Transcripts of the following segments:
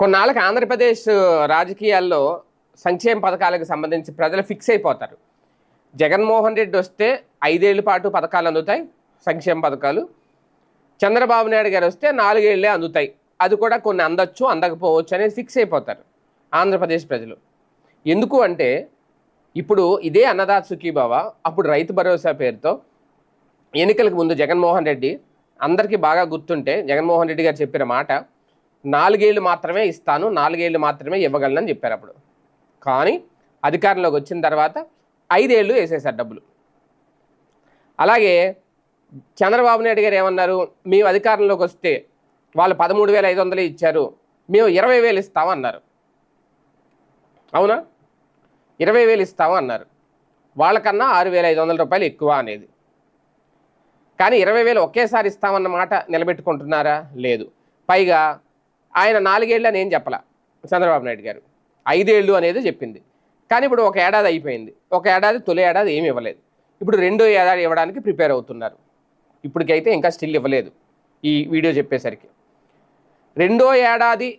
కొన్నాళ్ళకి ఆంధ్రప్రదేశ్ రాజకీయాల్లో సంక్షేమ పథకాలకు సంబంధించి ప్రజలు ఫిక్స్ అయిపోతారు. జగన్మోహన్ రెడ్డి వస్తే ఐదేళ్ళ పాటు పథకాలు అందుతాయి సంక్షేమ పథకాలు. చంద్రబాబు నాయుడు గారు వస్తే నాలుగేళ్ళే అందుతాయి. అది కూడా కొన్ని అందొచ్చు అందకపోవచ్చు అనేది ఫిక్స్ అయిపోతారు ఆంధ్రప్రదేశ్ ప్రజలు. ఎందుకు అంటే ఇప్పుడు ఇదే అన్నదాత సుఖీబావ అప్పుడు రైతు భరోసా పేరుతో ఎన్నికలకు ముందు జగన్మోహన్ రెడ్డి అందరికీ బాగా గుర్తుంటే జగన్మోహన్ రెడ్డి గారు చెప్పిన మాట నాలుగేళ్ళు మాత్రమే ఇస్తాను నాలుగేళ్ళు మాత్రమే ఇవ్వగలనని చెప్పారు అప్పుడు. కానీ అధికారంలోకి వచ్చిన తర్వాత ఐదేళ్ళు వేసేసారు డబ్బులు. అలాగే చంద్రబాబు నాయుడు గారు ఏమన్నారు? మేము అధికారంలోకి వస్తే వాళ్ళు పదమూడు వేల ఐదు వందలు ఇచ్చారు మేము ఇరవై వేలు ఇస్తామన్నారు అవునా? ఇరవై వేలు ఇస్తాము అన్నారు. వాళ్ళకన్నా ఆరు వేల ఐదు వందల రూపాయలు ఎక్కువ అనేది. కానీ ఇరవై వేలు ఒకేసారి ఇస్తామన్న మాట నిలబెట్టుకుంటున్నారా? లేదు. పైగా ఆయన నాలుగేళ్ళు అని ఏం చెప్పలా. చంద్రబాబు నాయుడు గారు. ఐదేళ్ళు అనేది చెప్పింది. కానీ ఇప్పుడు ఒక ఏడాది అయిపోయింది. ఒక ఏడాది తొలి ఏడాది ఏమి ఇవ్వలేదు. ఇప్పుడు రెండో ఏడాది ఇవ్వడానికి ప్రిపేర్ అవుతున్నారు. ఇప్పటికైతే ఇంకా స్టిల్ ఇవ్వలేదు ఈ వీడియో చెప్పేసరికి. రెండో ఏడాది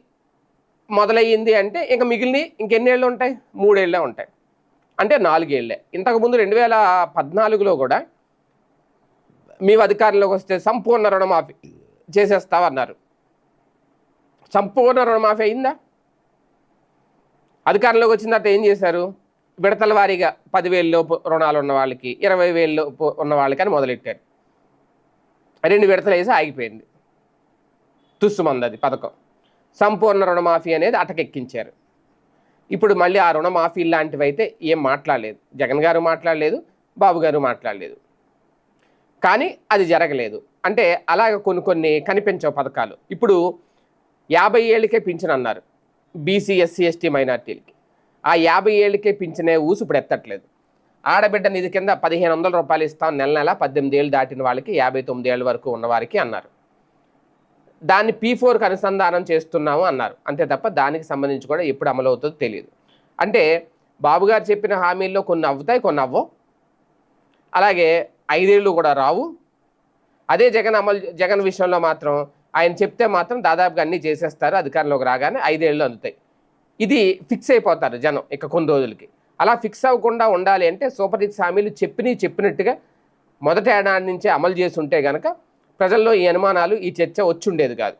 మొదలయ్యింది అంటే ఇంకా మిగిలిన ఇంకెన్నేళ్ళు ఉంటాయి? మూడేళ్ళే ఉంటాయి. అంటే నాలుగేళ్ళే ఇంతకుముందు రెండు వేల పద్నాలుగులో కూడా మేము అధికారంలోకి వస్తే సంపూర్ణ రుణమాఫీ చేసేస్తామన్నారు. సంపూర్ణ రుణమాఫీ అయిందా? అధికారంలోకి వచ్చిన తర్వాత ఏం చేశారు? విడతల వారీగా పదివేల లోపు రుణాలు ఉన్న వాళ్ళకి ఇరవై వేలలోపు ఉన్న వాళ్ళకి అని మొదలెట్టారు. రెండు విడతలు వేసి ఆగిపోయింది. తుస్సుమంది అది పథకం. సంపూర్ణ రుణమాఫీ అనేది అటకెక్కించారు. ఇప్పుడు మళ్ళీ ఆ రుణమాఫీ లాంటివి అయితే ఏం మాట్లాడలేదు. జగన్ గారు మాట్లాడలేదు బాబు గారు మాట్లాడలేదు. కానీ అది జరగలేదు. అంటే అలాగ కొన్ని కొన్ని కనిపించవు పథకాలు. ఇప్పుడు యాభై ఏళ్ళకే పింఛన్ అన్నారు. బీసీ ఎస్సీ ఎస్టీ మైనార్టీలకి. ఆ యాభై ఏళ్ళకే పింఛనే ఊసు ఇప్పుడు ఎత్తట్లేదు. ఆడబిడ్డ నిధి కింద పదిహేను వందల రూపాయలు ఇస్తాం నెల నెల పద్దెనిమిది ఏళ్ళు దాటిన వాళ్ళకి యాభై తొమ్మిది ఏళ్ళ వరకు ఉన్న వారికి అన్నారు. దాన్ని పీ ఫోర్కి అనుసంధానం చేస్తున్నాము అన్నారు. అంతే తప్ప దానికి సంబంధించి కూడా ఎప్పుడు అమలు అవుతుందో తెలియదు. అంటే బాబు గారు చెప్పిన హామీల్లో కొన్ని అవ్వుతాయి కొన్ని అవ్వవు అలాగే ఐదేళ్ళు కూడా రావు. అదే జగన్ అమలు జగన్ విషయంలో మాత్రం ఆయన చెప్తే మాత్రం దాదాపుగా అన్నీ చేసేస్తారు అధికారంలోకి రాగానే ఐదేళ్ళు అందుతాయి. ఇది ఫిక్స్ అయిపోతారు జనం ఇక కొన్ని రోజులకి. అలా ఫిక్స్ అవ్వకుండా ఉండాలి అంటే సూపర్ హిట్స్ హామీలు చెప్పినవి చెప్పినట్టుగా మొదటి ఏడాది నుంచే అమలు చేసి ఉంటే గనక ప్రజల్లో ఈ అనుమానాలు ఈ చర్చ వచ్చి ఉండేది కాదు.